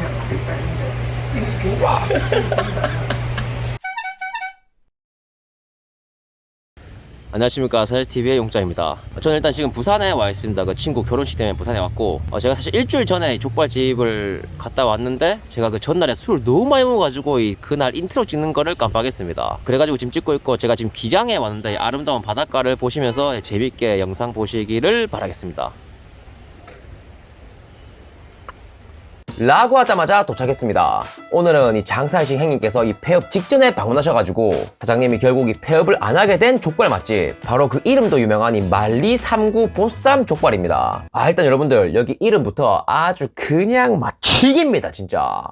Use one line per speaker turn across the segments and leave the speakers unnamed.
안녕하십니까. 사실TV의 용자입니다. 저는 일단 지금 부산에 와 있습니다. 그 친구 결혼식 때문에 부산에 왔고 어, 제가 사실 일주일 전에 족발집을 갔다 왔는데 제가 그 전날에 술을 너무 많이 먹어가지고 이 그날 인트로 찍는 거를 깜빡했습니다. 그래가지고 지금 찍고 있고 제가 지금 기장에 왔는데 이 아름다운 바닷가를 보시면서 재밌게 영상 보시기를 바라겠습니다 라고 하자마자 도착했습니다. 오늘은 이 장사이신 행님께서 이 폐업 직전에 방문하셔가지고 사장님이 결국 이 폐업을 안 하게 된 족발 맛집 바로 그 이름도 유명한 이 만리 3구 보쌈 족발입니다. 아 일단 여러분들 여기 이름부터 아주 그냥 맛 튀깁니다 진짜.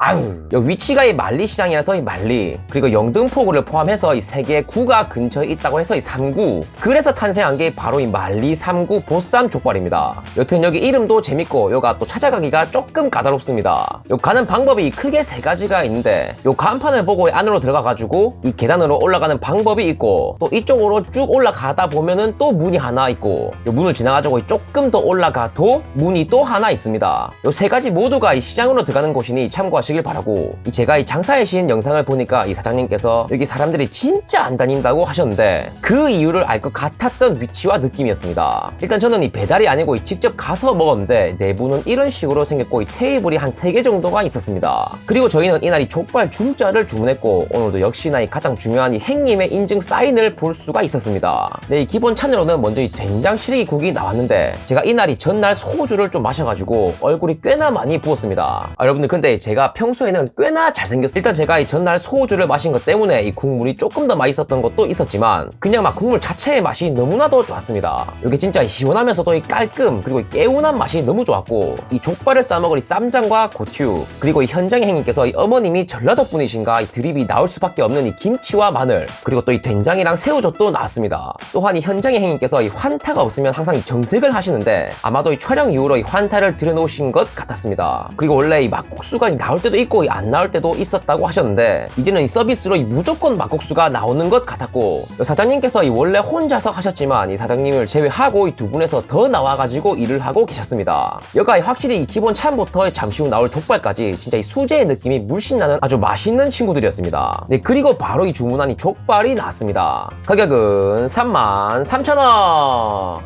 아유, 여기 위치가 이 만리 시장이라서 이 만리, 그리고 영등포구를 포함해서 이 세 개의 구가 근처에 있다고 해서 이 3구. 그래서 탄생한 게 바로 이 만리 3구 보쌈 족발입니다. 여튼 여기 이름도 재밌고, 여가 또 찾아가기가 조금 까다롭습니다. 요 가는 방법이 크게 세 가지가 있는데, 요 간판을 보고 안으로 들어가 가지고, 이 계단으로 올라가는 방법이 있고, 또 이쪽으로 쭉 올라가다 보면은 또 문이 하나 있고, 요 문을 지나가지고 조금 더 올라가도 문이 또 하나 있습니다. 요 세 가지 모두가 이 시장으로 들어가는 곳이니 참고하시 길 바라고 이 제가 이 장사의 신 영상을 보니까 이 사장님께서 여기 사람들이 진짜 안 다닌다고 하셨는데 그 이유를 알 것 같았던 위치와 느낌이었습니다. 일단 저는 이 배달이 아니고 이 직접 가서 먹었는데 내부는 이런 식으로 생겼고 이 테이블이 한세개 정도가 있었습니다. 그리고 저희는 이날 이 족발 중짜를 주문했고 오늘도 역시나 이 가장 중요한 이 행님의 인증 사인을 볼 수가 있었습니다. 네, 이 기본 찬으로는 먼저 이 된장 시래기국이 나왔는데 제가 이날이 전날 소주를 좀 마셔가지고 얼굴이 꽤나 많이 부었습니다. 아, 여러분들 근데 제가 평소에는 꽤나 잘생겼어요. 일단 제가 이 전날 소주를 마신 것 때문에 이 국물이 조금 더 맛있었던 것도 있었지만 그냥 막 국물 자체의 맛이 너무나도 좋았습니다. 이게 진짜 이 시원하면서도 이 깔끔 그리고 이 개운한 맛이 너무 좋았고 이 족발을 싸먹을 이 쌈장과 고추 그리고 이 현장의 행님께서 이 어머님이 전라도 분이신가 이 드립이 나올 수밖에 없는 이 김치와 마늘 그리고 또 이 된장이랑 새우젓도 나왔습니다. 또한 이 현장의 행님께서 이 환타가 없으면 항상 이 정색을 하시는데 아마도 이 촬영 이후로 이 환타를 들여놓으신 것 같았습니다. 그리고 원래 이 막국수가 이 나올 때도 있고 이안 나올 때도 있었다고 하셨는데 이제는 이 서비스로 이 무조건 막국수가 나오는 것 같았고 사장님께서 이 원래 혼자서 하셨지만 이 사장님을 제외하고 이 두 분에서 더 나와가지고 일을 하고 계셨습니다. 여가 이 확실히 이 기본 참부터 잠시 후 나올 족발까지 진짜 이 수제의 느낌이 물씬 나는 아주 맛있는 친구들이었습니다. 네 그리고 바로 이 주문한 이 족발이 나왔습니다. 가격은 33,000원.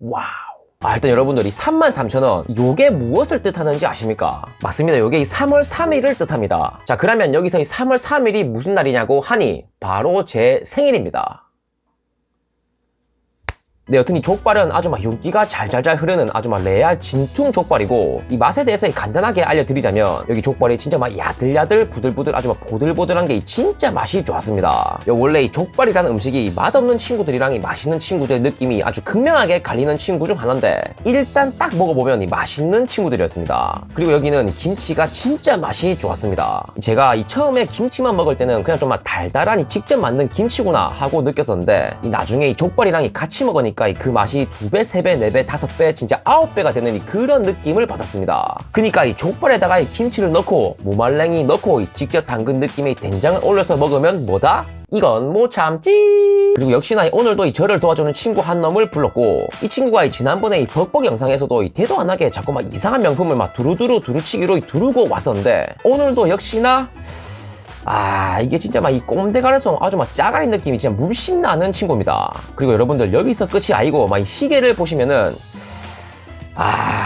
와우. 아, 일단 여러분들 이 33,000원, 요게 무엇을 뜻하는지 아십니까? 맞습니다. 요게 이 3월 3일을 뜻합니다. 자, 그러면 여기서 이 3월 3일이 무슨 날이냐고 하니, 바로 제 생일입니다. 네, 여튼 이 족발은 아주 막 윤기가 잘잘잘 흐르는 아주 막 레알 진퉁 족발이고 이 맛에 대해서 간단하게 알려드리자면 여기 족발이 진짜 막 야들야들 부들부들 아주 막 보들보들한 게 진짜 맛이 좋았습니다. 원래 이 족발이라는 음식이 맛없는 친구들이랑 이 맛있는 친구들의 느낌이 아주 극명하게 갈리는 친구 중 하나인데 일단 딱 먹어보면 이 맛있는 친구들이었습니다. 그리고 여기는 김치가 진짜 맛이 좋았습니다. 제가 이 처음에 김치만 먹을 때는 그냥 좀 막 달달한 이 직접 만든 김치구나 하고 느꼈었는데 이 나중에 이 족발이랑 이 같이 먹으니까 보니까 그 맛이 두 배, 세 배, 네 배, 다섯 배, 진짜 아홉 배가 되는 이 그런 느낌을 받았습니다. 그러니까 이 족발에다가 이 김치를 넣고 무말랭이 넣고 이 직접 담근 느낌의 된장을 올려서 먹으면 뭐다? 이건 못 참지. 그리고 역시나 오늘도 이 저를 도와주는 친구 한 놈을 불렀고 이 친구가 이 지난번에 이 벅벅 영상에서도 이 대도 안 하게 자꾸 막 이상한 명품을 막 두루두루 두루치기로 두르고 왔었는데 오늘도 역시나 아 이게 진짜 막 이 꼼데가르송 아주 막 짜가리 느낌이 진짜 물씬 나는 친구입니다. 그리고 여러분들 여기서 끝이 아니고 막 이 시계를 보시면은 아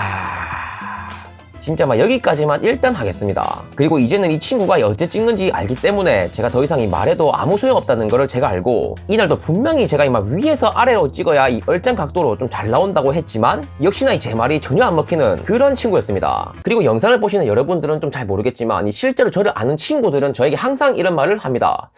진짜 막 여기까지만 일단 하겠습니다. 그리고 이제는 이 친구가 어째 찍는지 알기 때문에 제가 더 이상 이 말해도 아무 소용없다는 거를 제가 알고 이날도 분명히 제가 이 막 위에서 아래로 찍어야 이 얼짱 각도로 좀 잘 나온다고 했지만 역시나 이 제 말이 전혀 안 먹히는 그런 친구였습니다. 그리고 영상을 보시는 여러분들은 좀 잘 모르겠지만 이 실제로 저를 아는 친구들은 저에게 항상 이런 말을 합니다.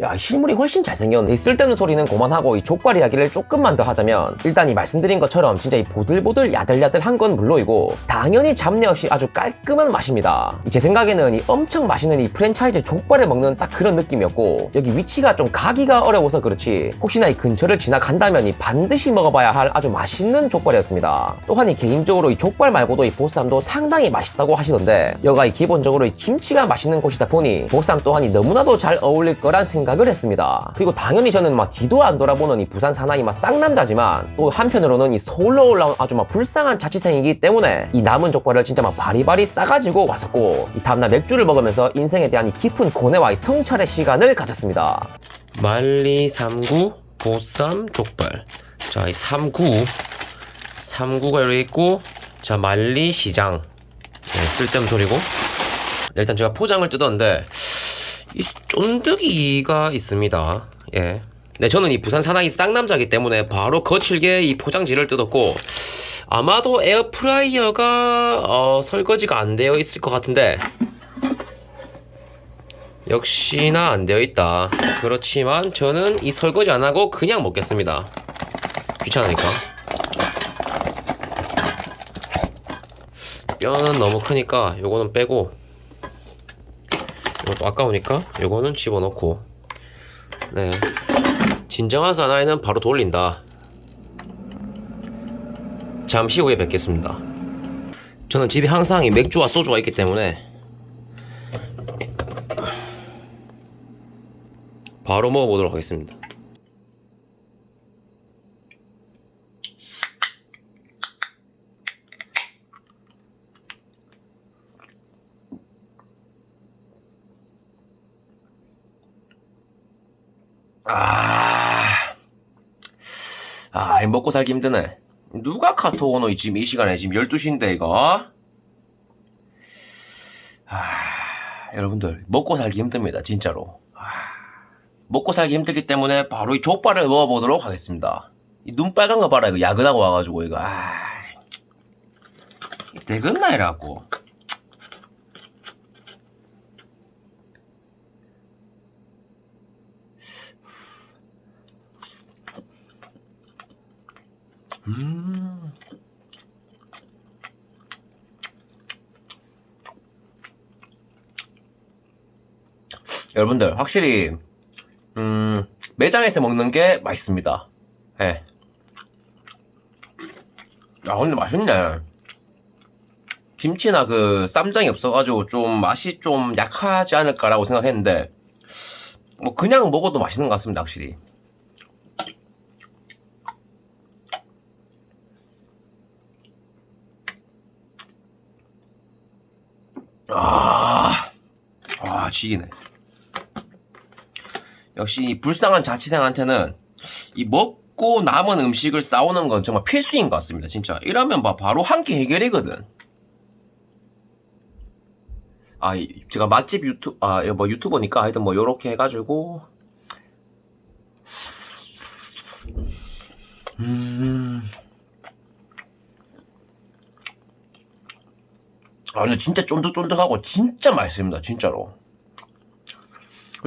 야 실물이 훨씬 잘생겼네 이 쓸데없는 소리는 그만하고 이 족발 이야기를 조금만 더 하자면 일단 이 말씀드린 것처럼 진짜 이 보들보들 야들야들한 건 물론이고 당연히 잡내 없이 아주 깔끔한 맛입니다. 제 생각에는 이 엄청 맛있는 이 프랜차이즈 족발을 먹는 딱 그런 느낌이었고 여기 위치가 좀 가기가 어려워서 그렇지 혹시나 이 근처를 지나간다면 이 반드시 먹어봐야 할 아주 맛있는 족발이었습니다. 또한 이 개인적으로 이 족발 말고도 이 보쌈도 상당히 맛있다고 하시던데 여가 이 기본적으로 이 김치가 맛있는 곳이다 보니 보쌈 또한 이 너무나도 잘 어울릴 거란 생각
생각을 했습니다. 그리고 당연히 저는 막 뒤도 안 돌아보는 이 부산 사나이 막 쌍남자지만 또 한편으로는 이 서울로 올라온 아주 막 불쌍한 자취생이기 때문에 이 남은 족발을 진짜 막 바리바리 싸가지고 왔었고 이 다음날 맥주를 먹으면서 인생에 대한 이 깊은 고뇌와 이 성찰의 시간을 가졌습니다.
만리 3구 보쌈 족발 자이 3구 3구가 이렇게 있고 자 만리 시장 네, 쓸데없는 소리고 네, 일단 제가 포장을 뜯었는데 이 쫀득이가 있습니다 예. 네 저는 이 부산 사나이 쌍남자기 때문에 바로 거칠게 이 포장지를 뜯었고 아마도 에어프라이어가 어, 설거지가 안 되어 있을 것 같은데 역시나 안 되어 있다. 그렇지만 저는 이 설거지 안 하고 그냥 먹겠습니다. 귀찮으니까. 뼈는 너무 크니까 요거는 빼고 이것도 아까우니까 요거는 집어넣고 네 진정한 사나이는 바로 돌린다. 잠시 후에 뵙겠습니다. 저는 집에 항상 이 맥주와 소주가 있기 때문에 바로 먹어보도록 하겠습니다. 아, 아, 먹고 살기 힘드네. 누가 카톡 오노 지금 이 시간에 지금 12시인데 이거? 아, 여러분들 먹고 살기 힘듭니다, 진짜로. 먹고 살기 힘들기 때문에 바로 이 족발을 먹어보도록 하겠습니다. 이 눈 빨간 거 봐라, 이거 야근하고 와가지고, 이거, 아. 이래갖고. 음. 여러분들, 확실히, 음, 매장에서 먹는 게 맛있습니다. 예. 아, 근데 맛있네. 김치나 그 쌈장이 없어가지고 좀 맛이 좀 약하지 않을까라고 생각했는데, 뭐 그냥 먹어도 맛있는 것 같습니다, 확실히. 아, 아, 지기네. 역시 이 불쌍한 자취생한테는 이 먹고 남은 음식을 싸우는 건 정말 필수인 것 같습니다. 진짜 이러면 막 바로 한 끼 해결이거든. 아, 이- 제가 맛집 유튜 아, 뭐 유튜버니까 하여튼 뭐 요렇게 해가지고 음. 아, 근데 진짜 쫀득쫀득하고 진짜 맛있습니다. 진짜로.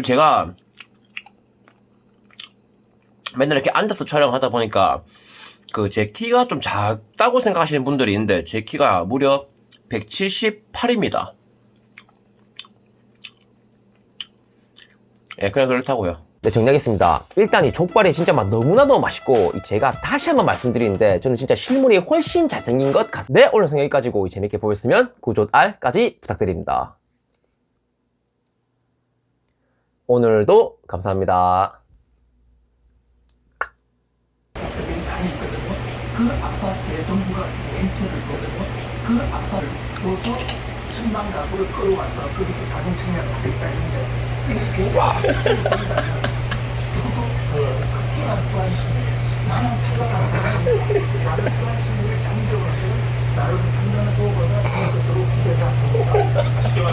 제가 맨날 이렇게 앉아서 촬영하다 보니까 그 제 키가 좀 작다고 생각하시는 분들이 있는데 제 키가 무려 178입니다. 예, 그냥 그렇다고요.
네, 정리하겠습니다. 일단 이 족발이 진짜 막 너무나도 맛있고 이 제가 다시 한번 말씀드리는데 저는 진짜 실물이 훨씬 잘생긴 것 같습니다. 네, 오늘 여기까지고 재밌게 보셨으면 구독, 알까지 부탁드립니다. 오늘도 감사합니다.
많이 있거든요. 그 아파트에 정부가 렌트를 줬거든요. 그 아파트를 줘서 10만 가구를 끌어와서 거기서 사정청약을 하겠다 했는데 이것이 굉장히 저도 그 극진한 불안심이 나는 탈락한 사람이 나를 불안심을 잠재워서 나를 상당히 보거든